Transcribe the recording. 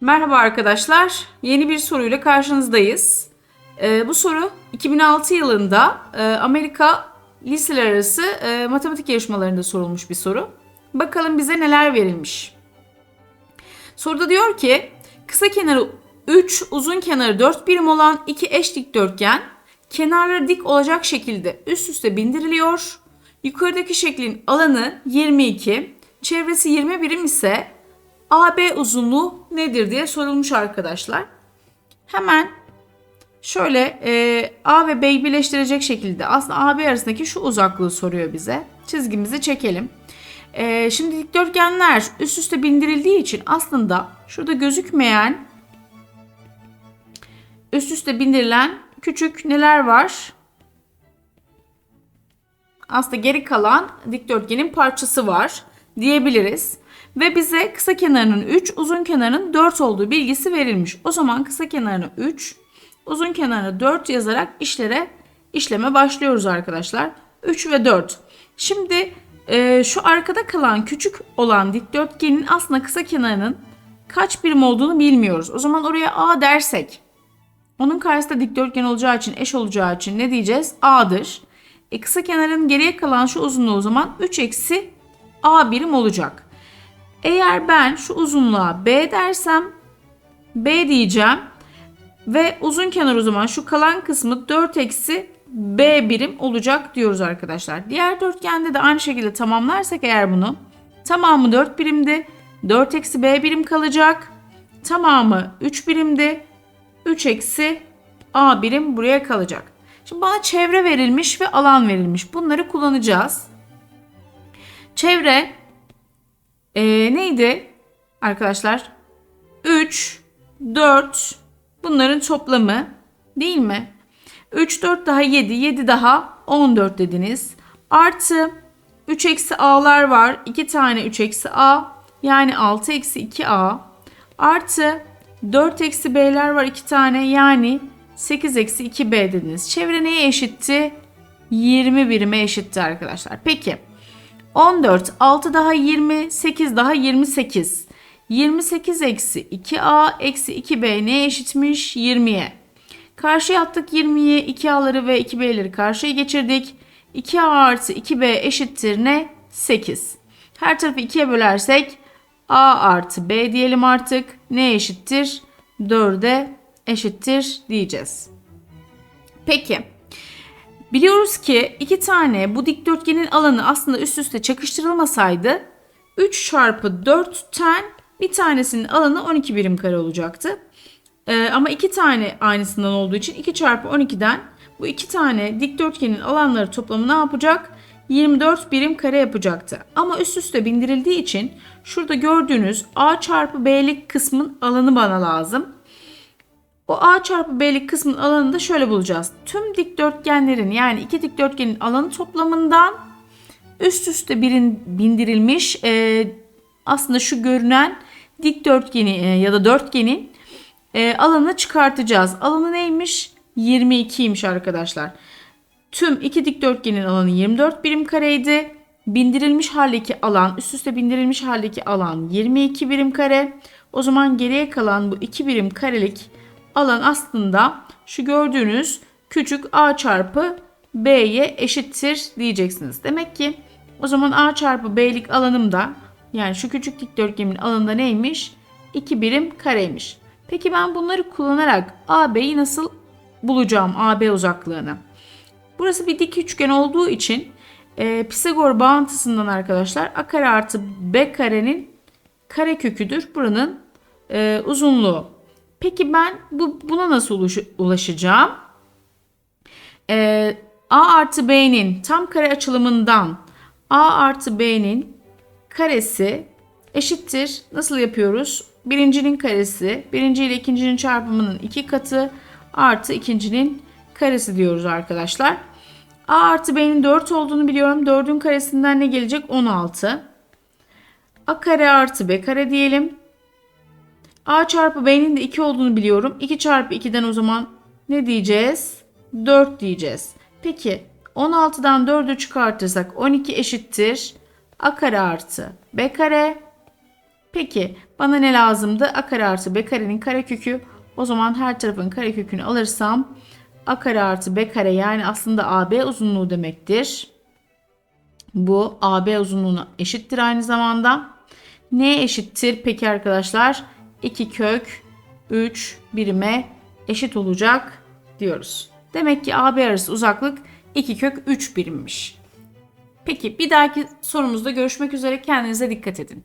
Merhaba arkadaşlar. Yeni bir soruyla karşınızdayız. Ee, bu soru 2006 yılında e, Amerika liseler arası e, matematik yarışmalarında sorulmuş bir soru. Bakalım bize neler verilmiş. Soruda diyor ki kısa kenarı 3, uzun kenarı 4 birim olan iki eş dikdörtgen kenarları dik olacak şekilde üst üste bindiriliyor. Yukarıdaki şeklin alanı 22, çevresi 20 birim ise AB uzunluğu nedir diye sorulmuş arkadaşlar. Hemen şöyle e, A ve B'yi birleştirecek şekilde aslında AB arasındaki şu uzaklığı soruyor bize. Çizgimizi çekelim. E, şimdi dikdörtgenler üst üste bindirildiği için aslında şurada gözükmeyen üst üste bindirilen küçük neler var? Aslında geri kalan dikdörtgenin parçası var diyebiliriz. Ve bize kısa kenarının 3, uzun kenarının 4 olduğu bilgisi verilmiş. O zaman kısa kenarını 3, uzun kenarını 4 yazarak işlere işleme başlıyoruz arkadaşlar. 3 ve 4. Şimdi e, şu arkada kalan küçük olan dikdörtgenin aslında kısa kenarının kaç birim olduğunu bilmiyoruz. O zaman oraya A dersek onun karşısında dikdörtgen olacağı için, eş olacağı için ne diyeceğiz? A'dır. E kısa kenarın geriye kalan şu uzunluğu o zaman 3 eksi A birim olacak. Eğer ben şu uzunluğa B dersem B diyeceğim ve uzun kenar o zaman şu kalan kısmı 4 eksi B birim olacak diyoruz arkadaşlar. Diğer dörtgende de aynı şekilde tamamlarsak eğer bunu tamamı 4 birimdi. 4 eksi B birim kalacak. Tamamı 3 birimdi. 3 eksi A birim buraya kalacak. Şimdi bana çevre verilmiş ve alan verilmiş. Bunları kullanacağız. Çevre ee, neydi arkadaşlar? 3, 4 bunların toplamı değil mi? 3, 4 daha 7, 7 daha 14 dediniz. Artı 3 eksi a'lar var. 2 tane 3 eksi a yani 6 eksi 2a. Artı 4 eksi b'ler var 2 tane yani 8 eksi 2b dediniz. Çevre neye eşitti? 20 birime eşitti arkadaşlar. Peki 14, 6 daha 20, 8 daha 28. 28 eksi 2a eksi 2b neye eşitmiş? 20'ye. Karşıya attık 20'yi, 2a'ları ve 2b'leri karşıya geçirdik. 2a artı 2b eşittir ne? 8. Her tarafı 2'ye bölersek a artı b diyelim artık. Ne eşittir? 4'e eşittir diyeceğiz. Peki. Biliyoruz ki iki tane bu dikdörtgenin alanı aslında üst üste çakıştırılmasaydı 3 çarpı 4'ten bir tanesinin alanı 12 birim kare olacaktı. Ee, ama iki tane aynısından olduğu için 2 çarpı 12'den bu iki tane dikdörtgenin alanları toplamı ne yapacak? 24 birim kare yapacaktı. Ama üst üste bindirildiği için şurada gördüğünüz A çarpı B'lik kısmın alanı bana lazım. O A çarpı B'lik kısmın alanını da şöyle bulacağız. Tüm dikdörtgenlerin yani iki dikdörtgenin alanı toplamından üst üste birin bindirilmiş e, aslında şu görünen dikdörtgeni e, ya da dörtgenin e, alanını çıkartacağız. Alanı neymiş? 22'ymiş arkadaşlar. Tüm iki dikdörtgenin alanı 24 birim kareydi. Bindirilmiş haldeki alan, üst üste bindirilmiş haldeki alan 22 birim kare. O zaman geriye kalan bu 2 birim karelik alan aslında şu gördüğünüz küçük a çarpı b'ye eşittir diyeceksiniz. Demek ki o zaman a çarpı b'lik alanım da yani şu küçük dikdörtgenin alanında neymiş? 2 birim kareymiş. Peki ben bunları kullanarak AB'yi nasıl bulacağım AB uzaklığını? Burası bir dik üçgen olduğu için e, Pisagor bağıntısından arkadaşlar a kare artı b karenin kare köküdür. Buranın e, uzunluğu. Peki ben bu buna nasıl ulaşacağım? Ee, A artı B'nin tam kare açılımından A artı B'nin karesi eşittir. Nasıl yapıyoruz? Birincinin karesi, birinci ile ikincinin çarpımının iki katı artı ikincinin karesi diyoruz arkadaşlar. A artı B'nin 4 olduğunu biliyorum. 4'ün karesinden ne gelecek? 16. A kare artı B kare diyelim. A çarpı B'nin de 2 olduğunu biliyorum. 2 çarpı 2'den o zaman ne diyeceğiz? 4 diyeceğiz. Peki 16'dan 4'ü çıkartırsak 12 eşittir. A kare artı B kare. Peki bana ne lazımdı? A kare artı B karenin karekökü. O zaman her tarafın karekökünü alırsam A kare artı B kare yani aslında AB uzunluğu demektir. Bu AB uzunluğuna eşittir aynı zamanda. Neye eşittir peki arkadaşlar? 2 kök 3 birime eşit olacak diyoruz. Demek ki AB arası uzaklık 2 kök 3 birimmiş. Peki bir dahaki sorumuzda görüşmek üzere kendinize dikkat edin.